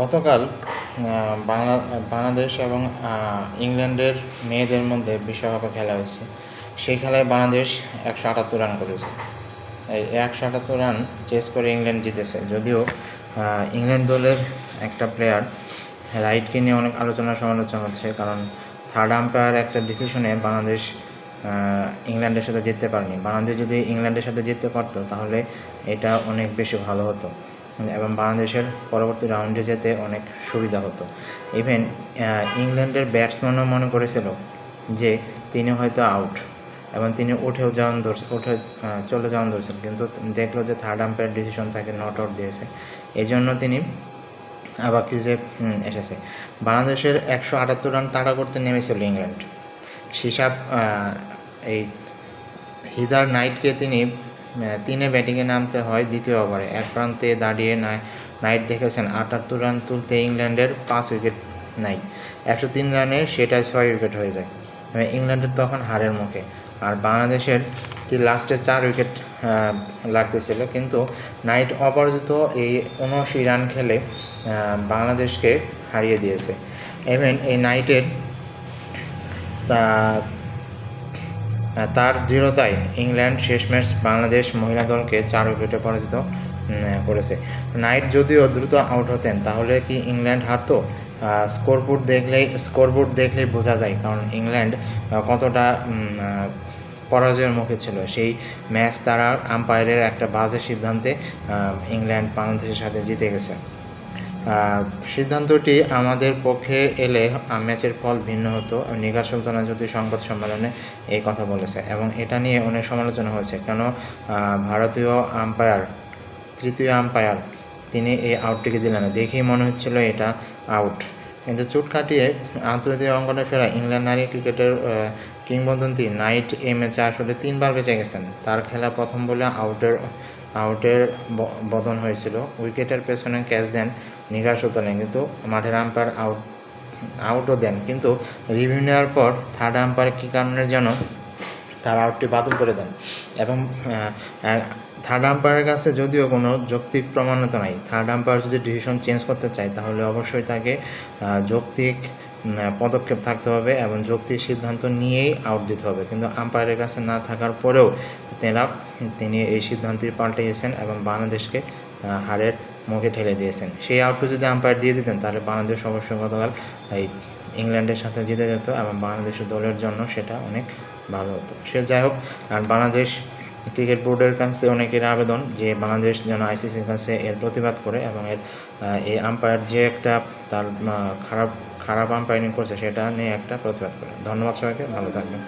গতকাল বাংলা, বাংলাদেশ এবং ইংল্যান্ডের মেয়েদের মধ্যে বিশ্বকাপে খেলা হয়েছে। সেই খেলায় বাংলাদেশ একশো আটাত্তর রান করেছে। এই একশো আটাত্তর রান চেস করে ইংল্যান্ড জিতেছে। যদিও ইংল্যান্ড দলের একটা প্লেয়ার রাইটকে নিয়ে অনেক আলোচনা সমালোচনা হচ্ছে, কারণ থার্ড আম্পায়ার একটা ডিসিশনে বাংলাদেশ ইংল্যান্ডের সাথে জিততে পারেনি। বাংলাদেশ যদি ইংল্যান্ডের সাথে জিততে পারতো, তাহলে এটা অনেক বেশি ভালো হতো। এবং বাংলাদেশের পরবর্তী রাউন্ডে যেতে অনেক সুবিধা হতো। ইভেন ইংল্যান্ডের ব্যাটসম্যানও মনে করেছিল যে তিনি হয়তো আউট এবং তিনি উঠেও যাওয়ান ধরছে উঠে চলে যাওয়ান ধরছেন কিন্তু দেখল যে থার্ড আম্পায়ার ডিসিশন তাকে নট আউট দিয়েছে। এই জন্য তিনি আবার ক্রিজে এসেছে। বাংলাদেশের একশো আটাত্তর রান তাড়া করতে নেমেছিল ইংল্যান্ড। হিসাব এই হিদার নাইটকে তিনি তিনে ব্যাটিংয়ে নামতে হয় দ্বিতীয় ওভারে। এক প্রান্তে দাঁড়িয়ে নাই- নাইট দেখেছেন আটাত্তর রান তুলতে ইংল্যান্ডের পাঁচ উইকেট নাই। একশো তিন রানে সেটা ছয় উইকেট হয়ে যায়। মানে ইংল্যান্ডের তখন হারের মুখে। আর বাংলাদেশের কি লাস্টে চার উইকেট লাগতেছিল। কিন্তু নাইট অপরাজিত এই উনআশি রান খেলে বাংলাদেশকে হারিয়ে দিয়েছে। ইভেন এই নাইটের তার দৃঢ়তায় ইংল্যান্ড শেষ ম্যাচ বাংলাদেশ মহিলা দলকে চার উইকেটে পরাজিত করেছে। নাইট যদিও দ্রুত আউট হতেন, তাহলে কি ইংল্যান্ড হারতো? স্কোরবোর্ড দেখলেই স্কোরবোর্ড দেখলেই বোঝা যায়, কারণ ইংল্যান্ড কতটা পরাজয়ের মুখে ছিল। সেই ম্যাচ তারা আম্পায়ারের একটা বাজে সিদ্ধান্তে ইংল্যান্ড বাংলাদেশের সাথে জিতে গেছে। সিদ্ধান্তটি আমাদের পক্ষে এলে ম্যাচের ফল ভিন্ন হতো। নিঘা সুলতানা যদি সংবাদ সম্মেলনে এই কথা বলেছে এবং এটা নিয়ে অনেক সমালোচনা হয়েছে, কেন ভারতীয় আম্পায়ার তৃতীয় আম্পায়ার তিনি এই আউটটিকে দিলেন দেখেই মনে হচ্ছিল এটা আউট কিন্তু চোট কাটিয়ে আন্তর্জাতিক অঙ্গনে ফেরা ইংল্যান্ড নারী ক্রিকেটের কিংবদন্তি নাইট ম্যাচে আসলে তিনবার বেঁচে গেছেন। তার খেলা প্রথম বলে আউটের আউটের বদন হয়েছিল। উইকেটের পেছনে ক্যাচ দেন নিগার সুলতানে কিন্তু মাঠের আম্পায়ার আউট, আউটও দেন। কিন্তু রিভিউ নেওয়ার পর থার্ড আম্পায়ার কী কারণে যেন তার আউটটি বাতিল করে দেন এবং থার্ড আম্পায়ারের কাছে যদিও কোনো যৌক্তিক প্রমাণিত নাই থার্ড আম্পায়ার যদি ডিসিশন চেঞ্জ করতে চায়, তাহলে অবশ্যই তাকে যৌক্তিক পদক্ষেপ থাকতে হবে এবং যৌক্তিক সিদ্ধান্ত নিয়েই আউট দিতে হবে। কিন্তু আম্পায়ারের কাছে না থাকার পরেও তেরা, তিনি এই সিদ্ধান্তটি পাল্টে গেছেন এবং বাংলাদেশকে হারের মুখে ঠেলে দিয়েছেন। সেই আউটটি যদি আম্পায়ার দিয়ে দিতেন, তাহলে বাংলাদেশ অবশ্যই গতকাল এই ইংল্যান্ডের সাথে জিতে যেত এবং বাংলাদেশের দলের জন্য সেটা অনেক ভালো হতো। সে যাই হোক, আর বাংলাদেশ ক্রিকেট বোর্ডের কাছে অনেকের আবেদন যে বাংলাদেশ যেন আইসিসির কাছে এর প্রতিবাদ করে এবং এর এই আম্পায়ার যে একটা তার খারাপ খারাপ আম্পায়ারিং করছে সেটা নিয়ে একটা প্রতিবাদ করে। ধন্যবাদ সবাইকে, ভালো থাকবেন।